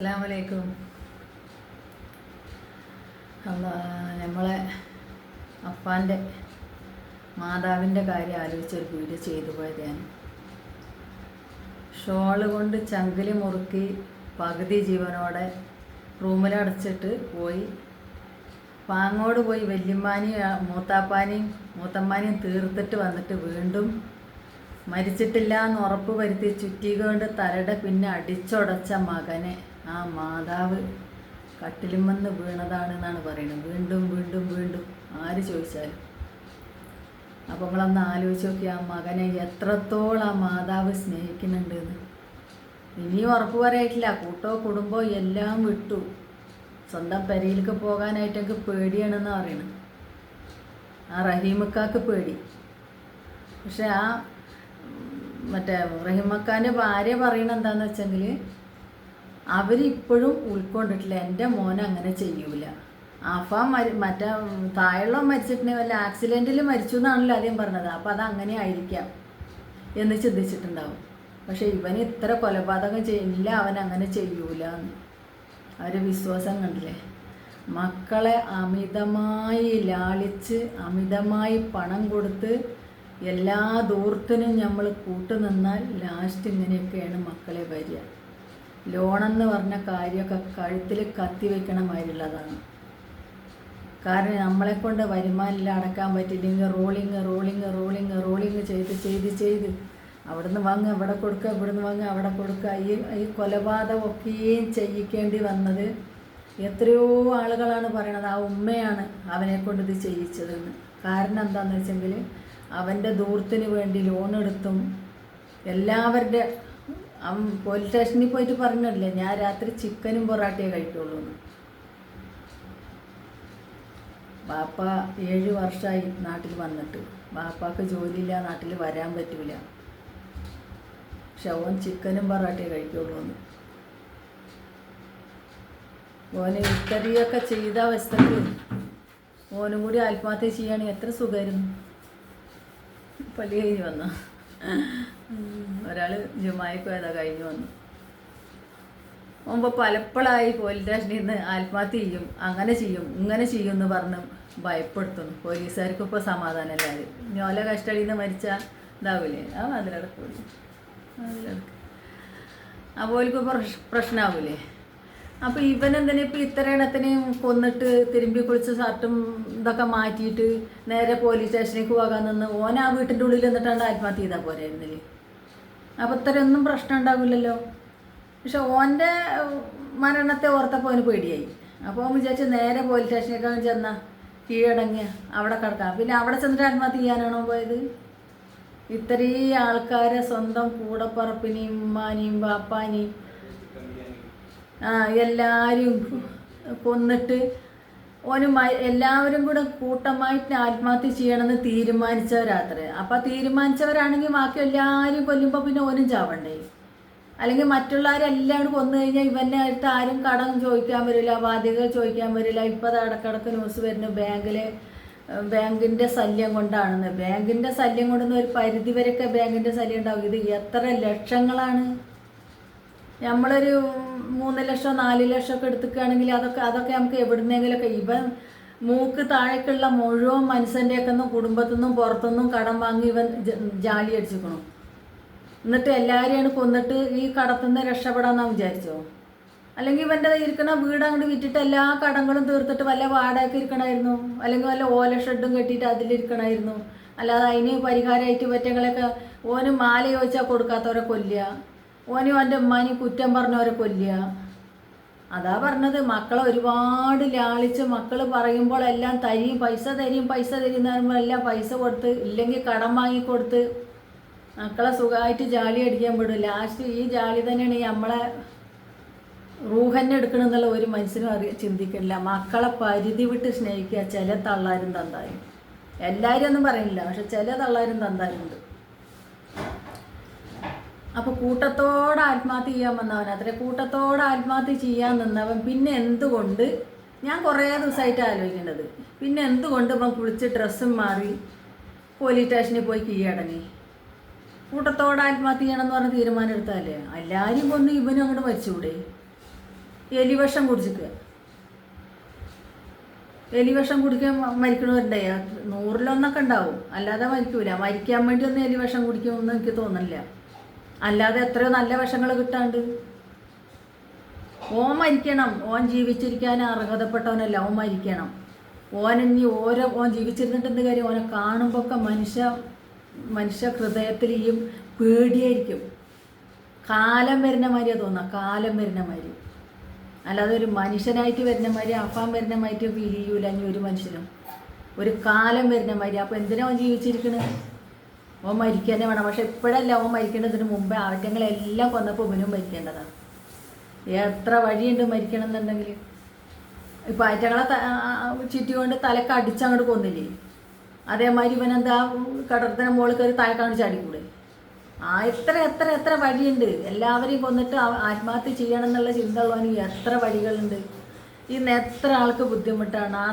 അസ്സാമലൈക്കും നമ്മളെ അപ്പാന്റെ മാതാവിന്റെ കാര്യം ആലോചിച്ചൊരു വീഡിയോ ചെയ്തു പോയത് ഞാൻ. ഷോൾ കൊണ്ട് ചങ്കിലി മുറുക്കി പകുതി ജീവനോടെ റൂമിലടച്ചിട്ട് പോയി. പാങ്ങോട് പോയി വല്യമ്മാനെയും മൂത്താപ്പാനെയും മൂത്തമ്മാനെയും തീർത്തിട്ട് വന്നിട്ട് വീണ്ടും മരിച്ചിട്ടില്ല എന്ന് ഉറപ്പ് വരുത്തി ചുറ്റിക കൊണ്ട് തലയുടെ പിന്നെ അടിച്ചുടച്ച മകനെ. ആ മാതാവ് കട്ടിലുമെന്ന് വീണതാണ് എന്നാണ് പറയുന്നത്. വീണ്ടും വീണ്ടും വീണ്ടും ആര് ചോദിച്ചാലും. അപ്പോൾ നമ്മളൊന്ന് ആലോചിച്ച് നോക്കി ആ മകനെ എത്രത്തോളം ആ മാതാവ് സ്നേഹിക്കുന്നുണ്ടെന്ന്. ഇനിയും ഉറപ്പ് പറയായിട്ടില്ല കൂട്ടോ കുടുംബോ എല്ലാം വിട്ടു. സ്വന്തം പെരയിലേക്ക് പോകാനായിട്ട് എനിക്ക് പേടിയാണെന്ന് പറയണം ആ റഹീമക്കാക്ക് പേടി. പക്ഷെ ആ മറ്റേ റഹീമക്കാന്റെ ഭാര്യ പറയണ എന്താന്ന് വെച്ചെങ്കിൽ അവരിപ്പോഴും ഉൾക്കൊണ്ടിട്ടില്ല. എന്റെ മോൻ അങ്ങനെ ചെയ്യൂല. ആഫ മരി മറ്റേ താഴെയുള്ള മരിച്ചിട്ടുണ്ടെങ്കിൽ വല്ല ആക്സിഡന്റിൽ മരിച്ചു എന്നാണല്ലോ ആദ്യം പറഞ്ഞത്. അപ്പോൾ അത് അങ്ങനെ ആയിരിക്കാം എന്ന് ചിന്തിച്ചിട്ടുണ്ടാവും. പക്ഷെ ഇവന് ഇത്ര കൊലപാതകം ചെയ്യില്ല അവൻ അങ്ങനെ ചെയ്യൂല എന്ന്. അവരെ വിശ്വാസം കണ്ടില്ലേ? മക്കളെ അമിതമായി ലാളിച്ച് അമിതമായി പണം കൊടുത്ത് എല്ലാ ദൂർത്തിനും നമ്മൾ കൂട്ടുനിന്നാൽ ലാസ്റ്റ് ഇങ്ങനെയൊക്കെയാണ് മക്കളെ വരിക. ലോണെന്ന് പറഞ്ഞ കാര്യമൊക്കെ കഴുത്തിൽ കത്തി വെക്കണ മാതിരിയുള്ളതാണ്. കാരണം നമ്മളെക്കൊണ്ട് വരുമാനമില്ല അടക്കാൻ പറ്റില്ലെങ്കിൽ റോളിങ് റോളിങ് റോളിങ് റോളിങ് ചെയ്ത് ചെയ്ത് ചെയ്ത് അവിടുന്ന് വാങ്ങുക ഇവിടെ കൊടുക്കുക ഇവിടുന്ന് വാങ്ങുക അവിടെ കൊടുക്കുക. ഈ ഈ കൊലപാതകമൊക്കെയും ചെയ്യിക്കേണ്ടി വന്നത് എത്രയോ ആളുകളാണ് പറയണത്. ആ ഉമ്മയാണ് അവനെ കൊണ്ട് ഇത് ചെയ്യിച്ചതെന്ന്. കാരണം എന്താണെന്ന് വെച്ചെങ്കിൽ അവന്റെ ദൂരത്തിന് വേണ്ടി ലോൺ എടുത്തും എല്ലാവരുടെ അവൻ പോലീസ് സ്റ്റേഷനിൽ പോയിട്ട് പറഞ്ഞല്ലേ ഞാൻ രാത്രി ചിക്കനും പൊറാട്ടയെ കഴിക്കുള്ളൂ ബാപ്പ ഏഴ് വർഷമായി നാട്ടിൽ വന്നിട്ട്. ബാപ്പാക്ക് ജോലിയില്ല നാട്ടിൽ വരാൻ പറ്റൂല. പക്ഷെ അവൻ ചിക്കനും പൊറാട്ടയെ കഴിക്കുള്ളൂ ഓന് ഇത്രയൊക്കെ ചെയ്ത അവസ്ഥക്ക് ഓനും കൂടി ആത്മഹത്യ ചെയ്യുകയാണെങ്കിൽ എത്ര സുഖമായിരുന്നു. പള്ളി കഴിഞ്ഞ് വന്നു. ഒരാൾ ജുമായിക്ക് പോയതാ കഴിഞ്ഞു വന്നു. മുമ്പ് പലപ്പോഴായി പോലീസ് സ്റ്റേഷനിൽ നിന്ന് ആത്മഹത്യ ചെയ്യും അങ്ങനെ ചെയ്യും ഇങ്ങനെ ചെയ്യും എന്ന് പറഞ്ഞ് ഭയപ്പെടുത്തുന്നു. പോലീസുകാർക്ക് ഇപ്പോൾ സമാധാനമല്ലാതെ ഞോല കസ്റ്റഡിയിൽ നിന്ന് മരിച്ചാൽ ഇതാവില്ലേ ആ അതിലടക്കൂല അതിലടക്ക് ഓൽക്ക് പ്രശ്നമാവൂലേ അപ്പോൾ ഇവനെന്തിനാ ഇപ്പോൾ ഇത്ര കൊന്നിട്ട് തിരുമ്പി കുളിച്ച് ഷർട്ടും ഇതൊക്കെ മാറ്റിയിട്ട് നേരെ പോലീസ് സ്റ്റേഷനിലേക്ക് പോകാൻ നിന്ന് ഓൻ ആ വീട്ടിന്റെ ഉള്ളിൽ നിന്നിട്ടാണ് ആത്മഹത്യ ചെയ്താൽ പോരായിരുന്നില്ലേ അപ്പോൾ ഇത്രയൊന്നും പ്രശ്നം ഉണ്ടാകില്ലല്ലോ പക്ഷെ ഓന്റെ മരണത്തെ ഓർത്തപ്പോൾ അവന് പേടിയായി. അപ്പോൾ അവൻ വിചാരിച്ച് നേരെ പോലീസ് സ്റ്റേഷനിലേക്ക് ചെന്ന കീഴടങ്ങിയ അവിടെ കിടക്കാം. പിന്നെ അവിടെ ചെന്നിട്ട് ആത്മഹത്യ ചെയ്യാനാണോ പോയത്? ഇത്രയും ആൾക്കാരെ സ്വന്തം കൂടപ്പറപ്പിനെയും ഉമ്മാനെയും ബാപ്പാനിയും ആ എല്ലാവരും കൊന്നിട്ട് ഓന് എല്ലാവരും കൂടെ കൂട്ടമായിട്ട് ആത്മഹത്യ ചെയ്യണമെന്ന് തീരുമാനിച്ചവരാത്രേ. അപ്പം തീരുമാനിച്ചവരാണെങ്കിൽ ബാക്കി എല്ലാവരും കൊല്ലുമ്പോൾ പിന്നെ ഓനും ചാവണ്ടേ? അല്ലെങ്കിൽ മറ്റുള്ളവരെല്ലാം കൊന്നു കഴിഞ്ഞാൽ ഇവന്റെ അടുത്ത് ആരും കടം ചോദിക്കാൻ വരില്ല ബാധ്യത ചോദിക്കാൻ വരില്ല. ഇപ്പോൾ അടക്കടക്ക് ന്യൂസ് വരുന്നു ബാങ്കിലെ ബാങ്കിന്റെ ശല്യം കൊണ്ടാണെന്ന്. ബാങ്കിന്റെ ശല്യം കൊണ്ടെന്ന് ഒരു പരിധി വരെയൊക്കെ ബാങ്കിന്റെ ശല്യം ഉണ്ടാവും. ഇത് എത്ര ലക്ഷങ്ങളാണ്? നമ്മളൊരു മൂന്ന് ലക്ഷം നാല് ലക്ഷം ഒക്കെ എടുത്തുക്കുകയാണെങ്കിൽ അതൊക്കെ അതൊക്കെ നമുക്ക് എവിടുന്നെങ്കിലൊക്കെ ഇവൻ മൂക്ക് താഴേക്കുള്ള മുഴുവൻ മനുഷ്യന്റെയൊക്കെ നിന്നും കുടുംബത്തു നിന്നും പുറത്തുനിന്നും കടം വാങ്ങി ഇവൻ ജാലി അടിച്ചിക്കണം എന്നിട്ട് എല്ലാവരെയാണ് കൊന്നിട്ട് ഈ കടത്തുനിന്ന് രക്ഷപ്പെടാമെന്നാണ് വിചാരിച്ചോ? അല്ലെങ്കിൽ ഇവന്റെ ഇരിക്കണ വീട് അങ്ങോട്ട് വിറ്റിട്ട് എല്ലാ കടങ്ങളും തീർത്തിട്ട് വല്ല വാടക ഇരിക്കണമായിരുന്നു അല്ലെങ്കിൽ വല്ല ഓല ഷെഡും കെട്ടിയിട്ട് അതിലിരിക്കണമായിരുന്നു അല്ലാതെ അതിന് പരിഹാരമായിട്ട് പറ്റങ്ങളൊക്കെ ഓന് മാല ചോദിച്ചാൽ കൊടുക്കാത്തവരെ കൊല്ലുക. ഓനും അവന്റെ ഉമ്മാനി കുറ്റം പറഞ്ഞവരെ കൊല്ലുക. അതാ പറഞ്ഞത്. മക്കളെ ഒരുപാട് ലാളിച്ച് മക്കൾ പറയുമ്പോൾ എല്ലാം തരിയും പൈസ തരിയും പൈസ തരും എന്ന് എല്ലാം പൈസ കൊടുത്ത് ഇല്ലെങ്കിൽ കടം വാങ്ങിക്കൊടുത്ത് മക്കളെ സുഖമായിട്ട് ജാലി അടിക്കാൻ വിടും. ലാസ്റ്റ് ഈ ജാലി തന്നെയാണ് ഈ നമ്മളെ റൂഹന്നെ എടുക്കണമെന്നുള്ള ഒരു മനുഷ്യനും അറിയ ചിന്തിക്കണില്ല. മക്കളെ പരിധി വിട്ട് സ്നേഹിക്കുക ചില തള്ളാരും തന്താരും എല്ലാവരും ഒന്നും പറയുന്നില്ല പക്ഷെ ചില തള്ളാരും തന്താരുണ്ട് അപ്പോൾ കൂട്ടത്തോടെ ആത്മഹത്യ ചെയ്യാൻ വന്നവൻ അത്ര കൂട്ടത്തോടെ ആത്മഹത്യ ചെയ്യാൻ നിന്നവൻ പിന്നെ എന്തുകൊണ്ട്? ഞാൻ കുറേ ദിവസമായിട്ട് ആലോചിക്കേണ്ടത്. പിന്നെ എന്തുകൊണ്ട് ഇപ്പം കുളിച്ച് ഡ്രസ്സും മാറി പോലീസ് സ്റ്റേഷനിൽ പോയി കീഴടങ്ങി കൂട്ടത്തോടെ ആത്മഹത്യ ചെയ്യണം എന്ന് പറഞ്ഞ് തീരുമാനം എടുത്താലേ എല്ലാവരും കൊന്ന് ഇവനും അങ്ങോട്ട് മരിച്ചുകൂടെ? എലിവിഷം കുടിച്ചിക്കുക എലിവിഷം കുടിക്കാൻ മരിക്കണവരുണ്ടേ? നൂറിലൊന്നൊക്കെ ഉണ്ടാവും. അല്ലാതെ മരിക്കൂല. മരിക്കാൻ വേണ്ടി ഒന്നും എലിവിഷം കുടിക്കുമെന്ന് എനിക്ക് തോന്നുന്നില്ല. അല്ലാതെ എത്രയോ നല്ല വശങ്ങൾ കിട്ടാണ്ട്. ഓൻ മരിക്കണം. ഓൻ ജീവിച്ചിരിക്കാൻ അർഹതപ്പെട്ടവനല്ല ഓൻ മരിക്കണം. ഓൻ ഇനി ഓരോ ഓൻ ജീവിച്ചിരുന്നിട്ട് എന്ത് കാര്യം? ഓനെ കാണുമ്പോൾ ഒക്കെ മനുഷ്യ മനുഷ്യ ഹൃദയത്തിൽ ഈ പേടിയായിരിക്കും. കാലം വരുന്ന മാതിരിയാണ് തോന്നുക കാലം വരുന്ന മാതിരി. അല്ലാതെ ഒരു മനുഷ്യനായിട്ട് വരുന്ന മാതിരി അപ്പാൻ വരുന്ന മാതിരി ഫീൽ ചെയ്യൂല ഒരു മനുഷ്യനും. ഒരു കാലം വരുന്ന മാതിരി. അപ്പോൾ എന്തിനാ ഓൻ ജീവിച്ചിരിക്കണത് മരിക്കുക തന്നെ വേണം. പക്ഷെ ഇപ്പോഴല്ല ഓൻ മരിക്കേണ്ടതിന് മുമ്പേ ആറ്റങ്ങളെല്ലാം കൊന്നപ്പോൾ ഇവനും മരിക്കേണ്ടതാണ് എത്ര വഴിയുണ്ട് മരിക്കണം എന്നുണ്ടെങ്കിൽ ഇപ്പം ആറ്റങ്ങളെ ചുറ്റി കൊണ്ട് തലക്ക് അടിച്ചങ്ങോട്ട് കൊന്നില്ലേ? അതേമാതിരി ഇവനെന്താ കടത്തിന് മുകളിൽ കയറി തലക്കങ്ങോട്ട് ചാടിക്കൂടെ? ആ എത്ര എത്ര എത്ര വഴിയുണ്ട്. എല്ലാവരെയും കൊന്നിട്ട് ആത്മഹത്യ ചെയ്യണം എന്നുള്ള ചിന്ത ഉള്ളവനും എത്ര വഴികളുണ്ട്. ഇന്ന് എത്ര ആൾക്ക് ബുദ്ധിമുട്ടാണ്. ആ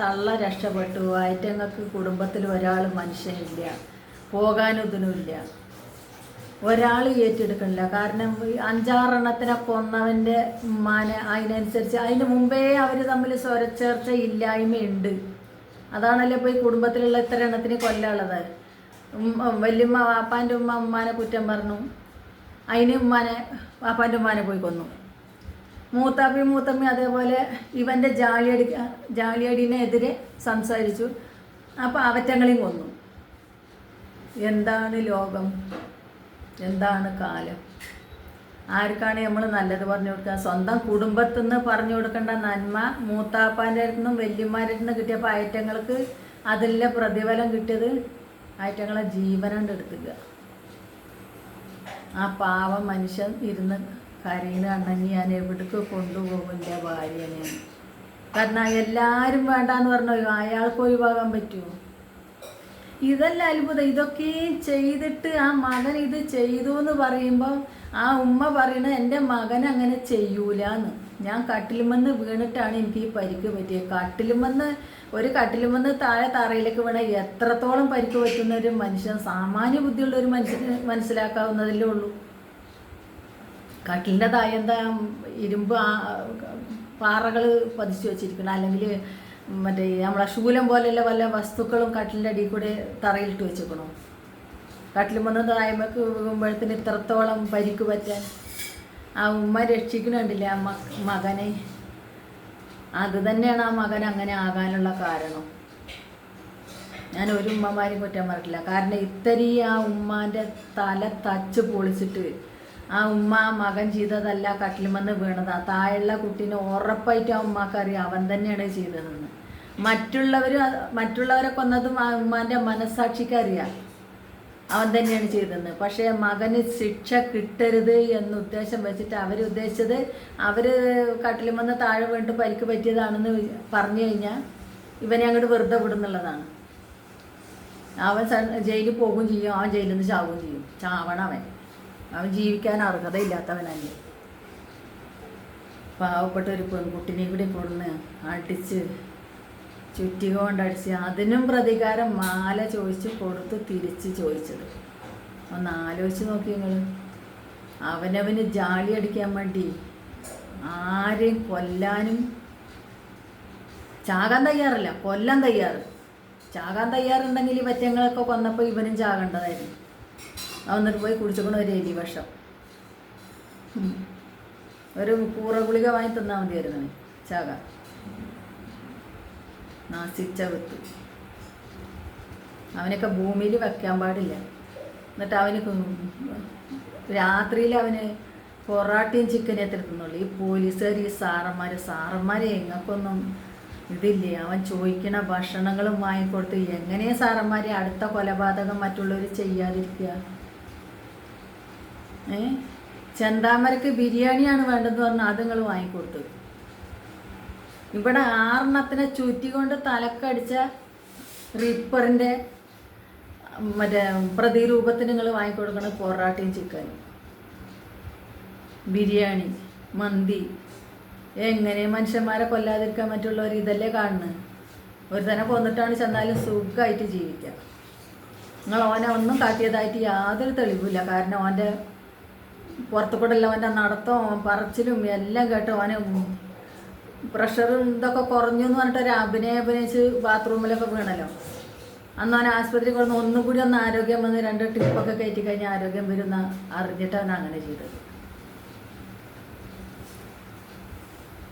തള്ള രക്ഷപ്പെട്ടു. ആയിട്ടങ്ങൾക്ക് കുടുംബത്തിൽ ഒരാൾ മനുഷ്യനില്ല. പോകാനും ഇതിനുമില്ല ഒരാൾ ഏറ്റെടുക്കണില്ല. കാരണം അഞ്ചാറെണ്ണത്തിനെ കൊന്നവന്റെ മാന അതിനനുസരിച്ച് അതിന് മുമ്പേ അവർ തമ്മിൽ സ്വരച്ചേർച്ച ഇല്ലായ്മയുണ്ട് അതാണല്ലോ ഇപ്പോൾ ഈ കുടുംബത്തിലുള്ള ഇത്ര എണ്ണത്തിന് കൊല്ലാനുള്ളത്. വല്യമ്മ വാപ്പാന്റെ ഉമ്മ ഉമ്മാനെ കുറ്റം പറഞ്ഞു. അതിന് ഉമ്മാനെ വാപ്പാന്റെ ഉമ്മാനെ പോയി കൊന്നു. മൂത്താപ്പി മൂത്തമ്മി അതേപോലെ ഇവന്റെ ജാലിയടി ജാലിയടിനെതിരെ സംസാരിച്ചു. അപ്പോൾ അവറ്റങ്ങളെയും കൊന്നു. എന്താണ് ലോകം? എന്താണ് കാലം? ആർക്കാണ് നമ്മൾ നല്ലത് പറഞ്ഞു കൊടുക്കുക? സ്വന്തം കുടുംബത്തിൽ നിന്ന് പറഞ്ഞു കൊടുക്കേണ്ട നന്മ മൂത്താപ്പാന്റെ അടുത്ത് നിന്നും വല്യമ്മാരുടെ അടുത്ത് നിന്ന് കിട്ടിയപ്പോൾ ഐറ്റങ്ങൾക്ക് അതിലെ പ്രതിഫലം കിട്ടിയത് ഐറ്റങ്ങളെ ജീവനുണ്ട് എടുത്തുക ആ പാവം മനുഷ്യൻ ഇരുന്ന് കരയുന്ന കണ്ടെങ്കിൽ ഞാൻ എവിടേക്ക് കൊണ്ടുപോകും എന്റെ ഭാര്യനെ കാരണം എല്ലാവരും വേണ്ടാന്ന് പറഞ്ഞു അയാൾക്ക് ഒഴിവാകാൻ പറ്റുമോ? ഇതല്ല അത്ഭുതം. ഇതൊക്കെ ചെയ്തിട്ട് ആ മകൻ ഇത് ചെയ്തു എന്ന് പറയുമ്പോൾ ആ ഉമ്മ പറയണത് എന്റെ മകൻ അങ്ങനെ ചെയ്യൂലെന്ന്. ഞാൻ കട്ടിലുമെന്ന് വീണിട്ടാണ് എനിക്ക് ഈ പരിക്ക് പറ്റിയത്. കട്ടിലുമെന്ന് ഒരു കട്ടിലുമെന്ന് താഴെ തറയിലേക്ക് വീണ എത്രത്തോളം പരിക്ക് പറ്റുന്ന ഒരു മനുഷ്യൻ സാമാന്യ ബുദ്ധിയുള്ള ഒരു മനുഷ്യന് മനസ്സിലാക്കാവുന്നതല്ലേ ഉള്ളൂ. കട്ടിലിന്റെ താഴെ എന്താ ഇരുമ്പ് പാറകൾ പതിച്ചു വെച്ചിരിക്കണം അല്ലെങ്കിൽ മറ്റേ നമ്മളെ ശൂലം പോലെയുള്ള വല്ല വസ്തുക്കളും കട്ടിലിന്റെ അടിയിൽ കൂടെ തറയിലിട്ട് വെച്ചേക്കണോ. കട്ടിൽ വന്ന് തായ്മക്ക് വീഴുമ്പോഴത്തിന് ഇത്രത്തോളം പരിക്ക് പറ്റാൻ ആ ഉമ്മ രക്ഷിക്കണുണ്ടില്ല ആ മകനെ? അത് തന്നെയാണ് ആ മകൻ അങ്ങനെ ആകാനുള്ള കാരണം. ഞാൻ ഒരു ഉമ്മമാരെയും കുറ്റം പറഞ്ഞിട്ടില്ല. കാരണം ഇത്തരി ആ ഉമ്മാന്റെ തല തച്ച് പൊളിച്ചിട്ട് ആ ഉമ്മ ആ മകൻ ചെയ്തതല്ല കട്ടിലുമെന്ന് വീണത്. ആ താഴെയുള്ള കുട്ടീനെ ഉറപ്പായിട്ട് ആ ഉമ്മക്കറിയാം അവൻ തന്നെയാണ് ചെയ്തതെന്ന്. മറ്റുള്ളവർ മറ്റുള്ളവരെ കൊന്നതും ഉമ്മാന്റെ മനസ്സാക്ഷിക്ക് അറിയാം. അവൻ തന്നെയാണ് ചെയ്തതെന്ന്. പക്ഷേ മകന് ശിക്ഷ കിട്ടരുത് എന്ന് ഉദ്ദേശം വെച്ചിട്ട് അവർ ഉദ്ദേശിച്ചത് അവർ കട്ടിലും വന്ന് താഴെ വീണ്ട് പരിക്ക് പറ്റിയതാണെന്ന് പറഞ്ഞു കഴിഞ്ഞാൽ ഇവനെ അങ്ങോട്ട് വെറുതെ വിടുന്നുള്ളതാണ്. അവൻ ജയിലിൽ പോകും ചെയ്യും അവൻ ജയിലിൽ നിന്ന് ചാവുകയും ചെയ്യും. ചാവണം അവൻ. അവൻ ജീവിക്കാൻ അർഹതയില്ലാത്തവനല്ലേ. പാവപ്പെട്ട ഒരു പെൺകുട്ടിനെ കൂടി കൊടുന്ന് അടിച്ച് ചുറ്റിക കൊണ്ടടിച്ച് അതിനും പ്രതികാരം മാല ചോദിച്ച് കൊടുത്ത് തിരിച്ച് ചോദിച്ചത്. ഒന്ന് ആലോചിച്ച് നോക്കി നിങ്ങൾ അവനവന് ജാളി അടിക്കാൻ വേണ്ടി ആരെയും കൊല്ലാനും ചാകാൻ തയ്യാറല്ല കൊല്ലാൻ തയ്യാറ്. ചാകാൻ തയ്യാറുണ്ടെങ്കിൽ ഈ പറ്റങ്ങളൊക്കെ കൊന്നപ്പോൾ ഇവനും ചാകേണ്ടതായിരുന്നു. അവൻ എന്നിട്ട് പോയി കുടിച്ചുകൊണ്ട് ഒരു എലി വിഷം ഒരു കൂറ ഗുളിക വാങ്ങി തന്നാൽ മതിയായിരുന്നു ചാകാൻ. നാസിച്ച വിത്ത് അവനൊക്കെ ഭൂമിയിൽ വെക്കാൻ പാടില്ല. എന്നിട്ട് അവന് രാത്രിയിൽ അവന് പൊറാട്ടയും ചിക്കനും എത്ര തിന്നുള്ളൂ. ഈ പോലീസുകാർ ഈ സാറന്മാർ സാറന്മാരെ എങ്ങക്കൊന്നും ഇതില്ലേ? അവൻ ചോദിക്കണ ഭക്ഷണങ്ങളും വാങ്ങിക്കൊടുത്ത് എങ്ങനെ സാറന്മാരെ അടുത്ത കൊലപാതകം മറ്റുള്ളവർ ചെയ്യാതിരിക്കുക? ഏ? ചെന്താമരക്ക് ബിരിയാണിയാണ് വേണ്ടതെന്ന് പറഞ്ഞാൽ അത് നിങ്ങൾ വാങ്ങിക്കൊടുത്തു ഇവിടെ ആറെണ്ണത്തിനെ ചുറ്റിക്കൊണ്ട് തലക്കടിച്ച റിപ്പറിന്റെ മറ്റേ പ്രതിരൂപത്തിന് നിങ്ങൾ വാങ്ങിക്കൊടുക്കണം പൊറാട്ടയും ചിക്കനും ബിരിയാണി മന്തി എങ്ങനെ മനുഷ്യന്മാരെ കൊല്ലാതിരിക്കാൻ മറ്റുള്ളവർ ഇതല്ലേ കാണുന്നത്? ഒരു തന്നെ കൊന്നിട്ടാണ് ചെന്നാലും സുഖമായിട്ട് ജീവിക്കാം. നിങ്ങൾ ഓനെ ഒന്നും കാട്ടിയതായിട്ട് യാതൊരു തെളിവില്ല. കാരണം ഓന്റെ പുറത്തു കൂടെ ഉള്ളവന്റെ നടത്തവും പറച്ചിലും എല്ലാം കേട്ടോ അവന് പ്രഷറും ഇതൊക്കെ കുറഞ്ഞു എന്ന് പറഞ്ഞിട്ട് ഒരു അഭിനയം അഭിനയിച്ച് ബാത്റൂമിലൊക്കെ വീണല്ലോ. അന്ന് അവൻ ആശുപത്രി കൊടുന്ന് ഒന്നും കൂടി ഒന്ന് ആരോഗ്യം വന്ന് രണ്ട് ടിപ്പൊക്കെ കയറ്റി കഴിഞ്ഞാൽ ആരോഗ്യം വരുന്ന അറിഞ്ഞിട്ട് അവൻ അങ്ങനെ ചെയ്തത്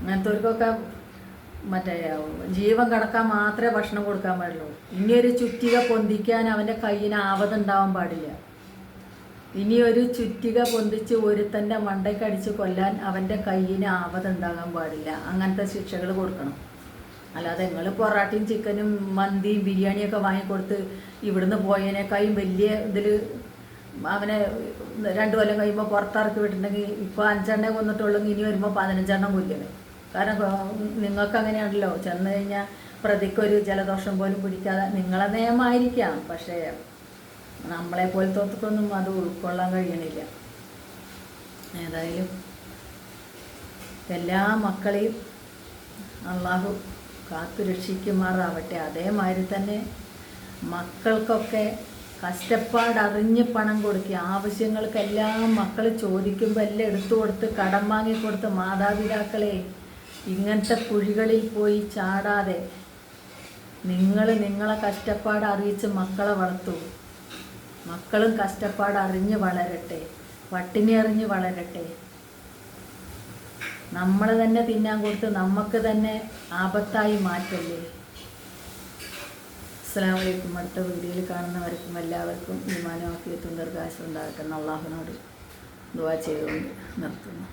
അങ്ങനത്തെവർക്കൊക്കെ മറ്റേ ജീവൻ കടക്കാൻ മാത്രമേ ഭക്ഷണം കൊടുക്കാൻ പാടുള്ളൂ. ഇനി ഒരു ചുറ്റിക പൊന്തിക്കാൻ അവന്റെ കയ്യിന് ആവതുണ്ടാവാൻ പാടില്ല. ഇനി ഒരു ചുറ്റിക പൊന്തിച്ച് ഒരുത്തന്റെ മണ്ടയ്ക്ക് അടിച്ച് കൊല്ലാൻ അവന്റെ കയ്യിന് ആവതുണ്ടാകാൻ പാടില്ല. അങ്ങനത്തെ ശിക്ഷകൾ കൊടുക്കണം. അല്ലാതെ നിങ്ങൾ പൊറാട്ടയും ചിക്കനും മന്തിയും ബിരിയാണിയൊക്കെ വാങ്ങിക്കൊടുത്ത് ഇവിടുന്ന് പോയതിനേക്കാളും വലിയ ഇതിൽ അവനെ രണ്ടു കൊല്ലം കഴിയുമ്പോൾ പുറത്തിറക്കി വിട്ടിട്ടുണ്ടെങ്കിൽ ഇപ്പോൾ അഞ്ചെണ്ണം കൊന്നിട്ടുള്ളെങ്കിൽ ഇനി വരുമ്പോൾ പതിനഞ്ചെണ്ണം കൊല്ലുന്നത് കാരണം നിങ്ങൾക്ക് അങ്ങനെയാണല്ലോ. ചെന്ന് കഴിഞ്ഞാൽ പ്രതിക്കൊരു ജലദോഷം പോലും പിടിക്കാതെ നിങ്ങളെ നിയമമായിരിക്കാം. പക്ഷേ നമ്മളെ പോലത്തൊന്നും അത് ഉൾക്കൊള്ളാൻ കഴിയണില്ല. ഏതായാലും എല്ലാ മക്കളെയും അള്ളാഹു കാത്തു രക്ഷിക്കുമാറാവട്ടെ. അതേമാതിരി തന്നെ മക്കൾക്കൊക്കെ കഷ്ടപ്പാട് അറിഞ്ഞ് പണം കൊടുക്കുക. ആവശ്യങ്ങൾക്കെല്ലാം മക്കൾ ചോദിക്കുമ്പോൾ എല്ലാം എടുത്തു കൊടുത്ത് കടം വാങ്ങിക്കൊടുത്ത് മാതാപിതാക്കളെ ഇങ്ങനത്തെ കുഴികളിൽ പോയി ചാടാതെ നിങ്ങൾ നിങ്ങളെ കഷ്ടപ്പാട് അറിയിച്ച് മക്കളെ വളർത്തൂ. മക്കളും കഷ്ടപ്പാട് അറിഞ്ഞ് വളരട്ടെ പട്ടിണി അറിഞ്ഞ് വളരട്ടെ. നമ്മൾ തന്നെ തിന്നാൻ കൊടുത്ത് നമുക്ക് തന്നെ ആപത്തായി മാറ്റല്ലേ? അസ്സാം വലൈക്കും അടുത്ത വീഡിയോയിൽ കാണുന്നവർക്കും എല്ലാവർക്കും ആഫിയത്തും ദീർഘാശം ഉണ്ടാക്കുന്ന അള്ളാഹുനോട് ദുവാ ചെയ്തുകൊണ്ട് നിർത്തുന്നു.